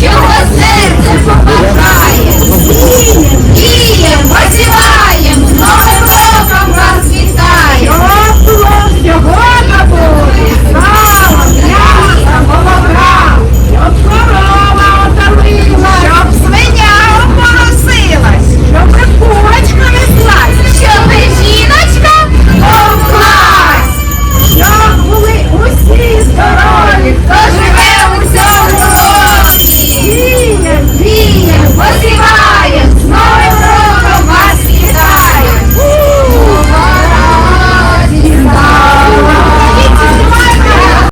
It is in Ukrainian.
Чого серце побажає?